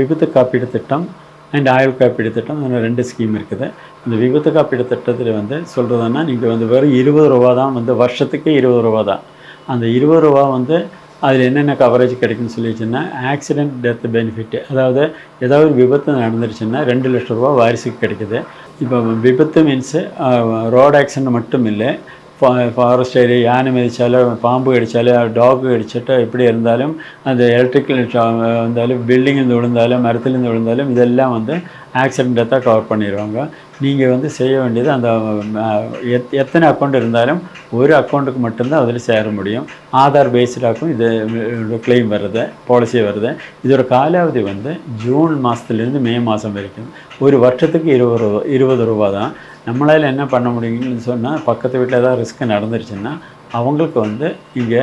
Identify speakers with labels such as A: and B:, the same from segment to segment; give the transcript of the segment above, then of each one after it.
A: விபத்து காப்பீடு திட்டம் அண்ட் ஆயுள் காப்பீடு திட்டம் இந்த ரெண்டு ஸ்கீம் இருக்குது. இந்த விபத்து காப்பீடு திட்டத்தில் வந்து சொல்கிறதுன்னா நீங்கள் வந்து வெறும் இருபது ரூபா தான் வந்து வருஷத்துக்கு இருபது ரூபா தான். அந்த இருபது ரூபா வந்து அதில் என்னென்ன கவரேஜ் கிடைக்குன்னு சொல்லிச்சுன்னா ஆக்சிடென்ட் டெத் பெனிஃபிட் அதாவது ஏதாவது ஒரு விபத்து நடந்துருச்சுன்னா ரெண்டு லட்சம் ரூபா வாரிசுக்கு கிடைக்குது. இப்போ விபத்து மீன்ஸு ரோடு ஆக்சிடென்ட் மட்டும் இல்லை ஃபாரஸ்ட் ஏரியா யானை மிதித்தாலோ பாம்பு கடிச்சாலும் டாக் கடிச்சிட்டு எப்படி இருந்தாலும் அந்த எலக்ட்ரிக்கல் வந்தாலும் பில்டிங்கில் விழுந்தாலும் மரத்துலேருந்து விழுந்தாலும் இதெல்லாம் வந்து ஆக்சிடெண்ட்டை தான் கவர் பண்ணிடுவாங்க நீங்கள் வந்து செய்ய வேண்டியது அந்த எத் எத்தனை அக்கௌண்ட் இருந்தாலும் ஒரு அக்கௌண்ட்டுக்கு மட்டும்தான் அதில் சேர முடியும். ஆதார் பேஸ்டாக்கும் இது கிளைம் வருது பாலிசி வருது. இதோட காலாவதி வந்து ஜூன் மாதத்துலேருந்து மே மாதம் வரைக்கும். ஒரு வருஷத்துக்கு இருபது ரூபா இருபது ரூபா தான் நம்மளால் என்ன பண்ண முடியுங்கன்னு சொன்னால் பக்கத்து வீட்டில் ஏதாவது ரிஸ்க் நடந்துருச்சுன்னா அவங்களுக்கு வந்து இங்கே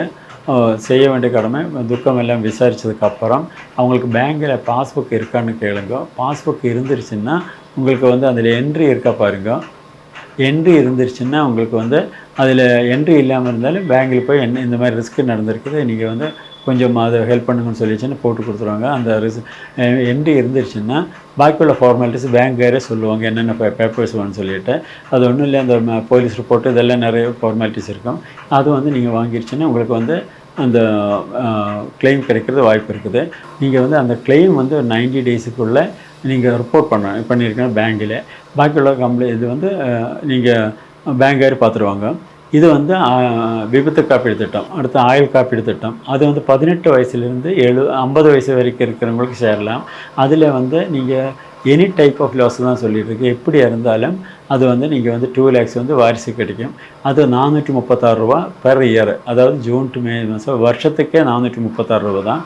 A: செய்ய வேண்டிய கடமை துக்கம் எல்லாம் விசாரித்ததுக்கப்புறம் அவங்களுக்கு பேங்கில் பாஸ்புக் இருக்கான்னு கேளுங்க. பாஸ்புக் இருந்துருச்சுன்னா உங்களுக்கு வந்து அதில் என்ட்ரி இருக்கா பாருங்க. என்ட்ரி இருந்துருச்சுன்னா உங்களுக்கு வந்து அதில் என்ட்ரி இல்லாமல் இருந்தாலும் பேங்கில் போய் என்ன இந்த மாதிரி ரிஸ்க் நடந்திருக்குது நீங்கள் வந்து கொஞ்சம் அதை ஹெல்ப் பண்ணுங்கன்னு சொல்லிச்சுன்னு போட்டு கொடுத்துருவாங்க. அந்த ரிஸ் என்ட்ரி இருந்துருச்சுன்னா பாக்கியுள்ள ஃபார்மாலிட்டிஸ் பேங்க்காரே சொல்லுவாங்க என்னென்ன பே பேப்பர்ஸ் வேணும்னு சொல்லிட்டு. அது ஒன்றும் இல்லை அந்த போலீஸ் ரிப்போர்ட் இதெல்லாம் நிறைய ஃபார்மாலிட்டிஸ் இருக்கும். அது வந்து நீங்கள் வாங்கிருச்சுன்னா உங்களுக்கு வந்து அந்த கிளைம் கிடைக்கிறது வாய்ப்பு இருக்குது. நீங்கள் வந்து அந்த கிளைம் வந்து ஒரு நைன்டி டேஸுக்குள்ளே நீங்கள் ரிப்போர்ட் பண்ண பண்ணியிருக்கணும் பேங்கில் பாக்கியுள்ள கம்ப்ளை இது வந்து நீங்கள் பேங்கார் பார்த்துருவாங்க இது வந்து விபத்து காப்பீடு திட்டம் அடுத்து ஆயுள் காப்பீடு திட்டம். அது வந்து பதினெட்டு வயசுலேருந்து எழு ஐம்பது வயசு வரைக்கும் இருக்கிறவங்களுக்கு சேரலாம். அதில் வந்து நீங்கள் எனி டைப் ஆஃப் லாஸ் தான் சொல்லிட்டுருக்கு எப்படி இருந்தாலும் அது வந்து நீங்கள் வந்து டூ லேக்ஸ் வந்து வாரிசு கிடைக்கும். அது நானூற்றி முப்பத்தாறு ரூபா பெர் இயர் அதாவது ஜூன் டு மே மாதம் வருஷத்துக்கே நானூற்றி முப்பத்தாறு ரூபா தான்.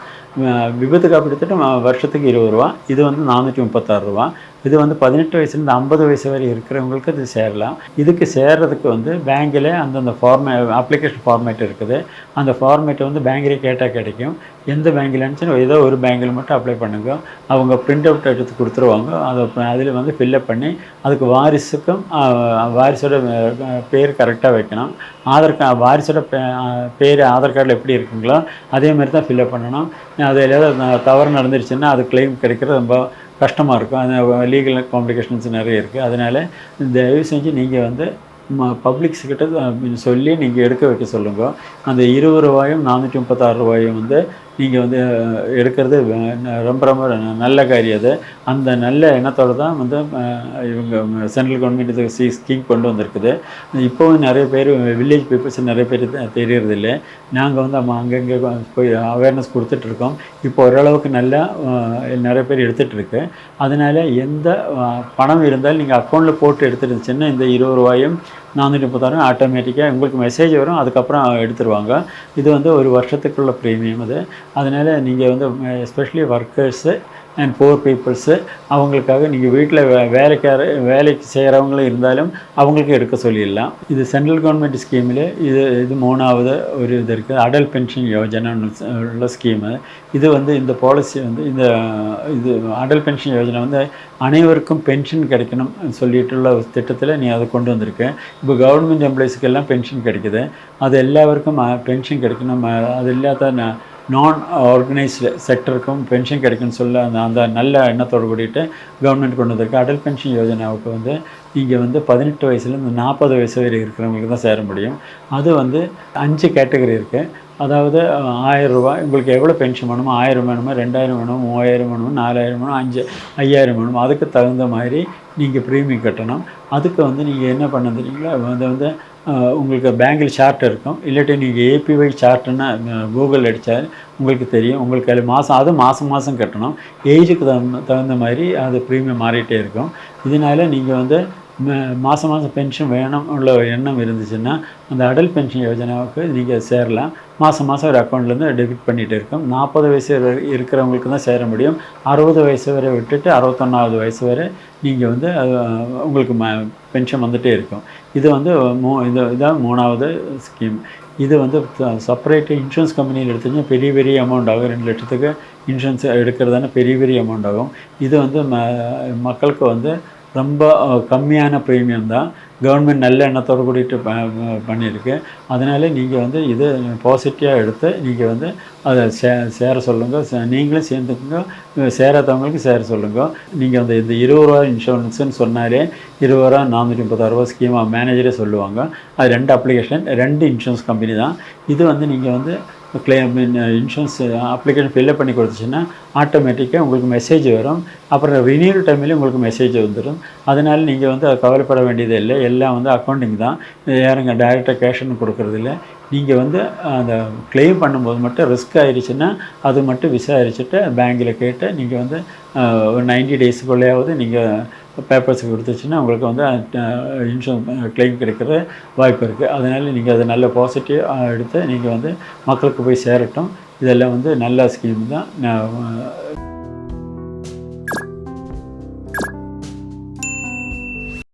A: விபத்து காப்பீடு திட்டம் வருஷத்துக்கு இருபது ரூபா. இது வந்து நானூற்றி முப்பத்தாறு ரூபா. இது வந்து பதினெட்டு வயசுலேருந்து ஐம்பது வயசு வரை இருக்கிறவங்களுக்கு இது சேரலாம். இதுக்கு சேர்றதுக்கு வந்து பேங்கில் அந்தந்த ஃபார்மே அப்ளிகேஷன் ஃபார்மேட் இருக்குது. அந்த ஃபார்மேட்டை வந்து பேங்கிலே கேட்டால் கிடைக்கும். எந்த பேங்கில் இருந்துச்சுன்னா ஏதோ ஒரு பேங்கில் மட்டும் அப்ளை பண்ணுங்க. அவங்க பிரிண்ட் அவுட் எடுத்து கொடுத்துருவாங்க. அதை அதில் வந்து ஃபில்லப் பண்ணி அதுக்கு வாரிசுக்கும் வாரிசோட பேர் கரெக்டாக வைக்கணும். ஆதார் கார்டு வாரிசோட பே- பேர் ஆதார் கார்டில் எப்படி இருக்குங்களோ அதே மாதிரி தான் ஃபில்லப் பண்ணணும். அது ஏதாவது தவறு நடந்துருச்சுன்னா அது கிளைம் கிடைக்கிறது ரொம்ப கஷ்டமாக இருக்கும். அது லீகல் காம்ப்ளிகேஷன்ஸ் நிறைய இருக்குது அதனால் தயவு செஞ்சு நீங்கள் வந்து பப்ளிக்ஸ் கிட்ட சொல்லி நீங்கள் எடுக்க வைக்க சொல்லுங்க. அந்த இருபது ரூபாயும் நானூற்றி முப்பத்தாறு ரூபாயும் வந்து நீங்கள் வந்து எடுக்கிறது ரொம்ப ரொம்ப நல்ல காரியம் அது. அந்த நல்ல எண்ணத்தோடு தான் வந்து இவங்க சென்ட்ரல் கவர்மெண்ட் இது சி ஸ்கீம் கொண்டு வந்திருக்குது. இப்போவும் நிறைய பேர் வில்லேஜ் பீப்புள்ஸ் நிறைய பேர் தெரியறதில்ல நாங்கள் வந்து நம்ம அங்கங்கே போய் அவேர்னஸ் கொடுத்துட்ருக்கோம் இப்போ ஓரளவுக்கு நல்லா நிறைய பேர் எடுத்துகிட்ருக்கு அதனால் எந்த பணம் இருந்தாலும் நீங்கள் அக்கௌண்ட்டில் போட்டு எடுத்துருந்துச்சுன்னா இந்த இருபது ரூபாயும் நானூற்றி முப்பத்தாயிரம் ஆட்டோமேட்டிக்காக உங்களுக்கு மெசேஜ் வரும் அதுக்கப்புறம் எடுத்துருவாங்க. இது வந்து ஒரு வருஷத்துக்குள்ள ப்ரீமியம் அது. அதனால் நீங்கள் வந்து especially workers and poor peoples அவங்களுக்காக நீங்கள் வீட்டில் வே வேலைக்கார வேலைக்கு செய்கிறவங்களும் இருந்தாலும் அவங்களுக்கு எடுக்க சொல்லிடலாம். இது சென்ட்ரல் கவர்மெண்ட் ஸ்கீமில் இது இது மூணாவது ஒரு இது இருக்குது அடல் பென்ஷன் யோஜனான்னு உள்ள ஸ்கீமு இது வந்து இந்த பாலிசி வந்து இந்த இது அடல் பென்ஷன் யோஜனை வந்து அனைவருக்கும் பென்ஷன் கிடைக்கணும் சொல்லிட்டுள்ள ஒரு திட்டத்தில் நீ அதை கொண்டு வந்திருக்க. இப்போ கவர்மெண்ட் எம்ப்ளாயிஸ்க்கு எல்லாம் பென்ஷன் கிடைக்குது. அது எல்லாருக்கும் பென்ஷன் கிடைக்கணும். அது இல்லாத நான் நான் ஆர்கனைஸ்டு செக்டருக்கும் பென்ஷன் கிடைக்கும்னு சொல்ல அந்த அந்த நல்ல எண்ணத்தோடு கூட்டிகிட்டு கவர்மெண்ட் கொண்டு வந்திருக்கு அடல் பென்ஷன் யோஜனாவுக்கு வந்து இங்கே வந்து பதினெட்டு வயசுலேருந்து நாற்பது வயசு வரை இருக்கிறவங்களுக்கு தான் சேர முடியும். அது வந்து அஞ்சு கேட்டகரி இருக்குது அதாவது அஹ், ஆயிரம் ரூபாய் உங்களுக்கு எவ்வளோ பென்ஷன் வேணுமோ ஆயிரம் வேணுமோ ரெண்டாயிரம் வேணுமோ மூவாயிரம் வேணுமோ நாலாயிரம் வேணுமோ அஞ்சு ஐயாயிரம் வேணுமோ அதுக்கு தகுந்த மாதிரி நீங்கள் ப்ரீமியம் கட்டணும். அதுக்கு வந்து நீங்கள் என்ன பண்ண தெரியுங்களா? அது வந்து உங்களுக்கு பேங்கில் சார்ட் இருக்கும். இல்லாட்டி நீங்கள் ஏபிஒய் சார்ட்டுன்னு கூகுள் அடித்தால் உங்களுக்கு தெரியும். உங்களுக்கு அது மாதம் அது மாதம் மாதம் கட்டணும். ஏஜுக்கு தகுந்த தகுந்த மாதிரி அது ப்ரீமியம் மாறிட்டே இருக்கும். இதனால நீங்கள் வந்து மாதம் மாதம் பென்ஷன் வேணும் உள்ள எண்ணம் இருந்துச்சுன்னா அந்த அடல் பென்ஷன் யோஜனாவுக்கு நீங்கள் சேரலாம். மாதம் மாதம் ஒரு அக்கௌண்ட்லேருந்து டெபிட் பண்ணிகிட்டு இருக்கும். நாற்பது வயசு இருக்கிறவங்களுக்கு தான் சேர முடியும். அறுபது வயசு வரை விட்டுட்டு அறுபத்தொன்னாவது வயசு வரை நீங்கள் வந்து அது, உங்களுக்கு ம பென்ஷன் வந்துகிட்டே இருக்கும். இது வந்து மூ இது இதான் மூணாவது ஸ்கீம் இது வந்து செப்பரேட் இன்சூரன்ஸ் கம்பெனியில் எடுத்தீங்கன்னா பெரிய பெரிய அமௌண்ட் ஆகும். ரெண்டு லட்சத்துக்கு இன்சூரன்ஸ் எடுக்கிறதான பெரிய பெரிய அமௌண்ட் ஆகும். இது வந்து ம மக்களுக்கு வந்து ரொம்ப கம்மியான ப்ரீமியம் தான். கவர்மெண்ட் நல்ல எண்ணத்தோடு கூடிட்டு ப பண்ணியிருக்கு. அதனால் நீங்கள் வந்து இது பாசிட்டிவாக எடுத்து நீங்கள் வந்து அதை சே சேர சொல்லுங்கள் சே- நீங்களும் சேர்ந்துக்குங்க. சேராதவங்களுக்கு சேர சொல்லுங்கள் நீங்கள் அந்த இந்த இருபது ரூபா இன்சூரன்ஸுன்னு சொன்னாலே இருபது ரூபா நானூற்றி முப்பத்தாறு ஸ்கீமாக மேனேஜரே சொல்லுவாங்க. அது ரெண்டு அப்ளிகேஷன் ரெண்டு இன்சூரன்ஸ் கம்பெனி தான். இது வந்து நீங்கள் வந்து கிளைம் இன்சூரன்ஸ் அப்ளிகேஷன் ஃபில்அப் பண்ணி கொடுத்துச்சுன்னா ஆட்டோமேட்டிக்காக உங்களுக்கு மெசேஜ் வரும். அப்புறம் ரினியூவல் டைம்லேயும் உங்களுக்கு மெசேஜ் வந்துடும் அதனால் நீங்கள் வந்து கவலைப்பட வேண்டியது இல்லை. எல்லாம் வந்து அக்கௌண்டிங் தான். யாருங்க டைரெக்டாக கேஷ்னு கொடுக்குறதில்ல நீங்கள் வந்து அந்த கிளைம் பண்ணும்போது மட்டும் ரிஸ்க் ஆயிடுச்சுன்னா அது மட்டும் விசாரிச்சுட்டு பேங்கில் கேட்டு நீங்கள் வந்து uh, ஒரு நைன்டி டேஸுக்குள்ளேயாவது நீங்கள் பேப்பர்ஸ் கொடுத்துச்சுன்னா உங்களுக்கு வந்து இன்சூரன்ஸ் கிளைம் கிடைக்கிற வாய்ப்பு இருக்குது அதனால் நீங்கள் அதை நல்ல பாசிட்டிவாக எடுத்து நீங்கள் வந்து மக்களுக்கு போய் சேரட்டும். இதெல்லாம் வந்து நல்ல ஸ்கீம் தான். நான்